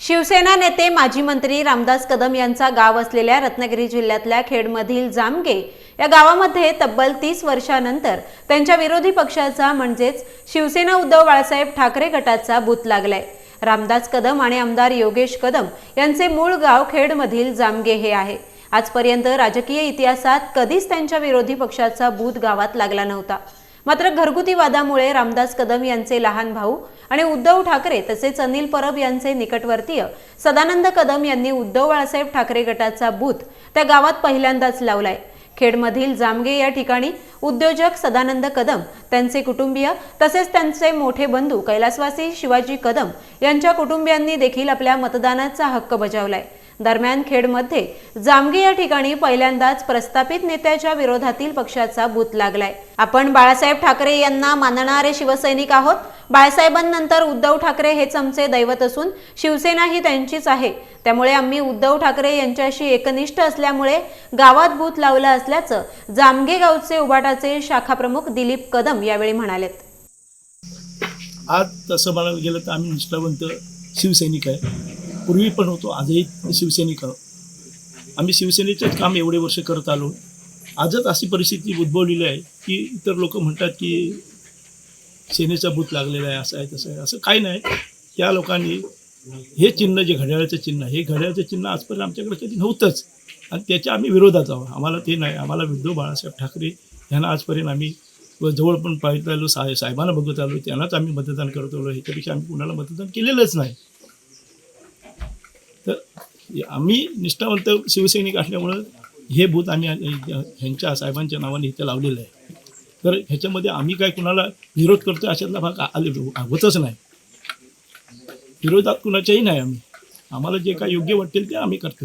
शिवसेना नेते माजी मंत्री रामदास कदम यांचा गाव असलेल्या रत्नागिरी जिल्ह्यातल्या खेडमधील जामगे या गावामध्ये तब्बल तीस वर्षानंतर त्यांच्या विरोधी पक्षाचा म्हणजेच शिवसेना उद्धव बाळासाहेब ठाकरे गटाचा बूत लागलाय. रामदास कदम आणि आमदार योगेश कदम यांचे मूळ गाव खेडमधील जामगे हे आहे. आजपर्यंत राजकीय इतिहासात कधीच त्यांच्या विरोधी पक्षाचा बूत गावात लागला नव्हता. मात्र घरगुती वादामुळे रामदास कदम यांचे लहान भाऊ आणि उद्धव ठाकरे तसेच अनिल परब यांचे निकटवर्तीय सदानंद कदम यांनी उद्धव बाळासाहेब ठाकरे गटाचा बूथ त्या गावात पहिल्यांदाच लावलाय. खेडमधील जामगे या ठिकाणी उद्योजक सदानंद कदम त्यांचे कुटुंबीय तसेच त्यांचे मोठे बंधू कैलासवासी शिवाजी कदम यांच्या कुटुंबियांनी देखील आपल्या मतदानाचा हक्क बजावलाय. दरम्यान खेडमध्ये जामगे या ठिकाणी पहिल्यांदाच प्रस्थापित नेत्याच्या विरोधातील पक्षाचा बूथ लागलाय. आपण बाळासाहेब ठाकरे यांना मानणारे शिवसैनिक आहोत. बाळासाहेबांनंतर उद्धव ठाकरे हेच आमचे दैवत असून शिवसेना ही त्यांचीच आहे. त्यामुळे आम्ही उद्धव ठाकरे यांच्याशी एकनिष्ठ असल्यामुळे गावात बूथ लावलं असल्याचं जामगे गावचे उबाटाचे शाखाप्रमुख दिलीप कदम यावेळी म्हणालेत. आज तसं म्हणायला गेलं तर आम्ही निष्ठावंत शिवसैनिक आहे. पूर्वी पण होतो. आजही शिवसैनिक आहोत आम्ही शिवसेनेचंच काम एवढे वर्ष करत आलो. आजच अशी परिस्थिती उद्भवलेली आहे की इतर लोक म्हणतात की सेनेचा भूत लागलेला आहे असं आहे तसं आहे. असं काही नाही. त्या लोकांनी हे चिन्ह जे घड्याळाचं चिन्ह हे घड्याळाचं चिन्ह आजपर्यंत आमच्याकडे कधी नव्हतंच. आणि त्याच्या आम्ही विरोधात आहोत. आम्हाला ते नाही. आम्हाला विद्रोह बाळासाहेब ठाकरे यांना आजपर्यंत आम्ही व जवळ पण पाहत आलो. साहेब साहेबांना बघत आलो. त्यांनाच आम्ही मतदान करत आलो. ह्याच्यापेक्षा आम्ही कुणाला मतदान केलेलंच नाही. आम्ही निष्ठावंत शिवसैनिक असल्यामुळं हे भूत आम्ही ह्यांच्या साहेबांच्या नावाने इथं लावलेलं आहे. तर ह्याच्यामध्ये आम्ही काय कुणाला विरोध करतो अशातला भाग आले होतच नाही. विरोधात कुणाच्याही नाही आम्ही. आम्हाला जे काय योग्य वाटेल ते आम्ही करतो